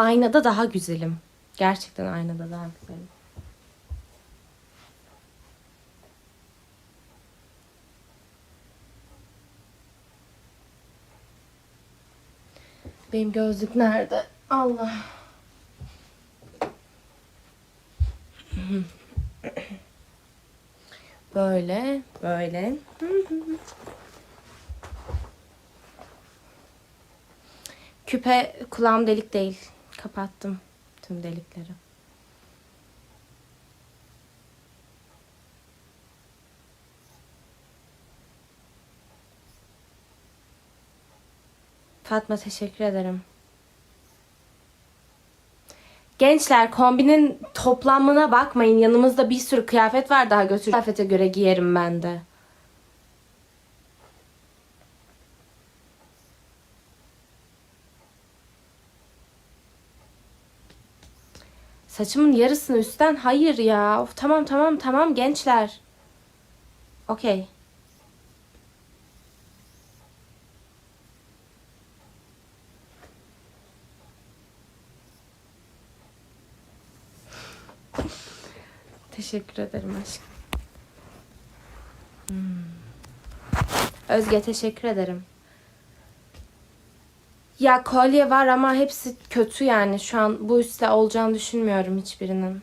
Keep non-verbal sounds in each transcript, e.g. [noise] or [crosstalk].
aynada daha güzelim. Gerçekten aynada daha güzelim. Benim gözlük nerede? Allah. [clears throat] Böyle, böyle. Küpe kulağım delik değil. Kapattım tüm delikleri. Fatma teşekkür ederim. Gençler kombinin toplamına bakmayın. Yanımızda bir sürü kıyafet var daha götür. Kıyafete göre giyerim ben de. Saçımın yarısını üstten hayır ya. Of, tamam tamam tamam gençler. Okey. Teşekkür ederim aşkım. Hmm. Özge teşekkür ederim. Ya kolye var ama hepsi kötü yani. Şu an bu üstte olacağını düşünmüyorum hiçbirinin.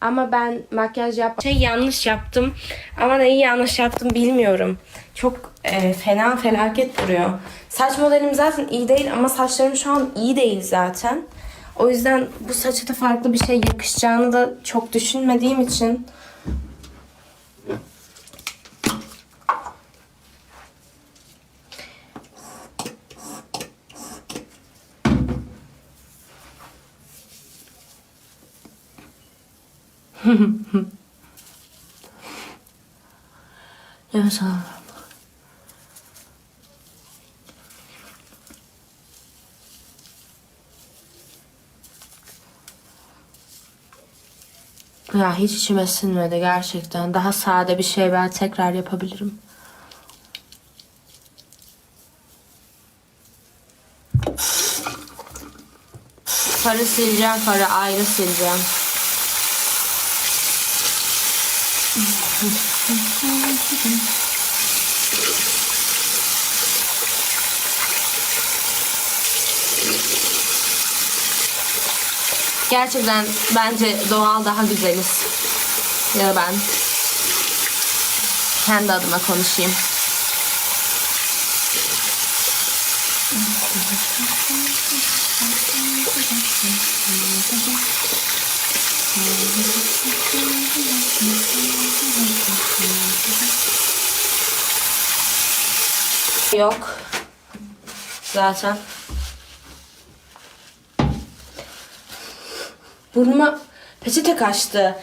Ama ben makyaj yap şey yanlış yaptım. Ama neyi yanlış yaptım bilmiyorum. Çok e, fena felaket duruyor. Saç modelim zaten iyi değil ama saçlarım şu an iyi değil zaten. O yüzden bu saça da farklı bir şey yakışacağını da çok düşünmediğim için Nefes al. Ya hiç içime sinmedi gerçekten. Daha sade bir şey ben tekrar yapabilirim. Farı sileceğim, farı ayrı sileceğim. Gerçekten bence doğal daha güzeliz. Ya da ben kendi adıma konuşayım. Yok. Zaten. Burnuma peçete kaçtı.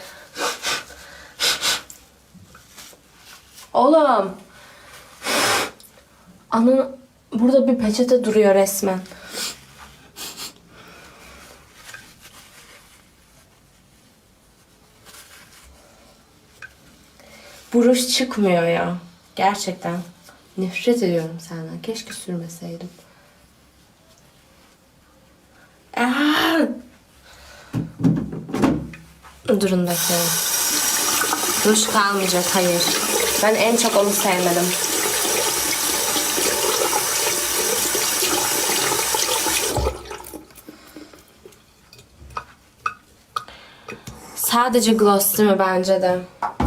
Oğlum. Anı burada bir peçete duruyor resmen. Buruş çıkmıyor ya. Gerçekten. Nefret ediyorum senden. Keşke sürmeseydim. Aa! Durun bekleyin. Duş kalmayacak hayır. Ben en çok onu sevmedim. Sadece gloss değil mi bence de?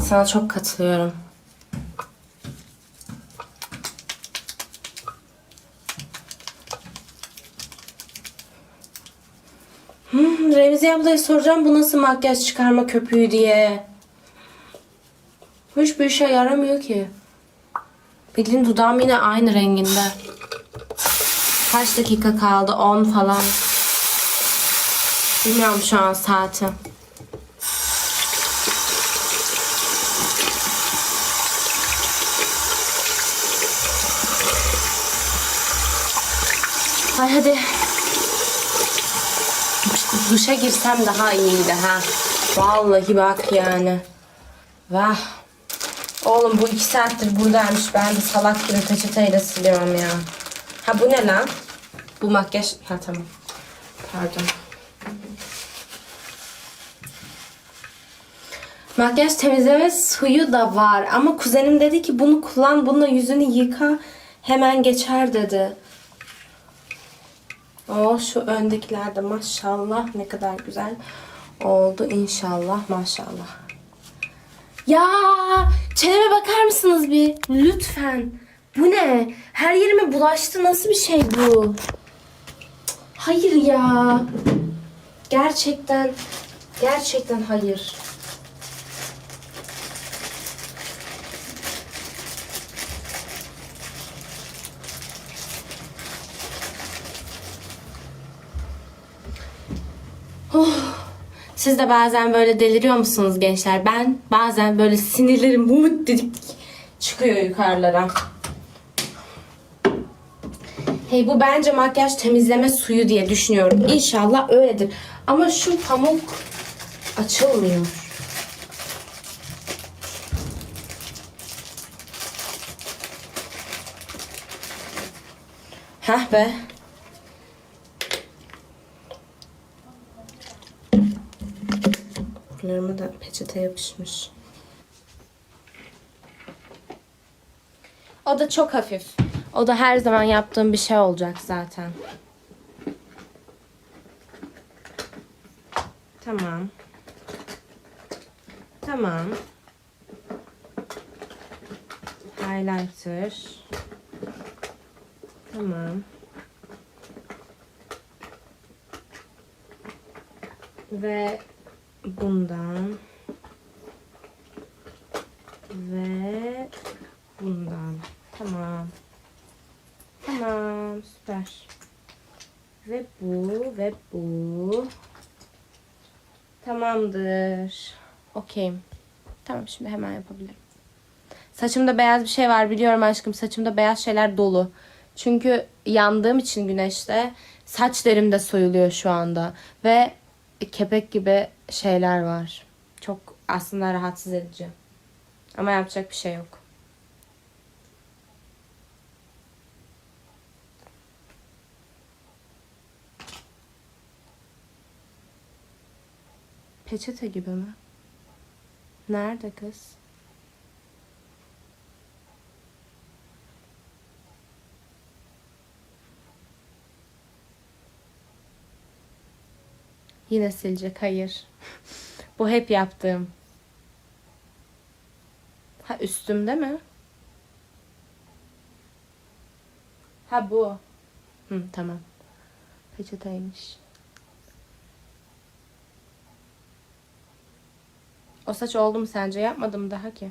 Sana çok katılıyorum. Hmm, Remzi ablaya soracağım bu nasıl makyaj çıkarma köpüğü diye. Hiçbir işe yaramıyor ki. Bildiğin dudağım yine aynı renginde. Kaç dakika kaldı? 10 falan. Bilmiyorum şu an saati. Ay hadi. Duşa girsem daha iyiydi ha. Vallahi bak yani. Vah. Oğlum bu iki saattir buradaymış. Ben de salak gibi peçeteyle siliyorum ya. Ha bu ne lan? Bu makyaj... Ha tamam. Pardon. Makyaj temizleme suyu da var. Ama kuzenim dedi ki bunu kullan, bununla yüzünü yıka. Hemen geçer dedi. O şu öndekiler de maşallah ne kadar güzel oldu inşallah maşallah. Ya çeneme bakar mısınız bir? Lütfen. Bu ne? Her yerime bulaştı. Nasıl bir şey bu? Hayır ya. Gerçekten gerçekten hayır. Siz de bazen böyle deliriyor musunuz gençler? Ben bazen böyle sinirlerim mumut dedik çıkıyor yukarılara. Hey bu bence makyaj temizleme suyu diye düşünüyorum. İnşallah öyledir. Ama şu pamuk açılmıyor. Heh be. Buralarıma da peçete yapışmış. O da çok hafif. O da her zaman yaptığım bir şey olacak zaten. Tamam. Tamam. Highlighter. Tamam. Ve bundan ve bundan. Tamam. Tamam, süper. Ve bu ve bu. Tamamdır. Okeyim. Tamam şimdi hemen yapabilirim. Saçımda beyaz bir şey var biliyorum aşkım. Saçımda beyaz şeyler dolu. Çünkü yandığım için güneşte saç derim de soyuluyor şu anda. Ve kepek gibi şeyler var. Çok aslında rahatsız edici. Ama yapacak bir şey yok. Peçete gibi mi? Nerede kız? Yine silecek. Hayır. Bu hep yaptığım. Ha üstümde mi? Ha bu. Hı, tamam. Peçeteymiş. O saç oldu mu sence? Yapmadım daha ki.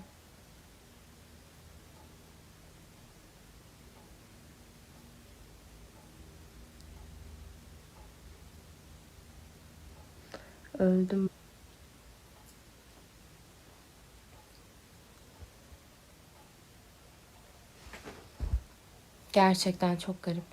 Öldüm. Gerçekten çok garip.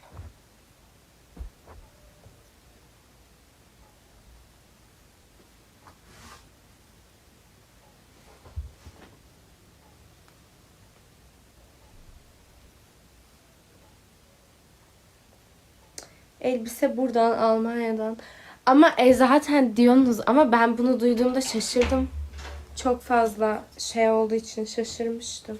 Elbise buradan Almanya'dan. Ama e, zaten diyorsunuz ama ben bunu duyduğumda şaşırdım. Çok fazla şey olduğu için şaşırmıştım.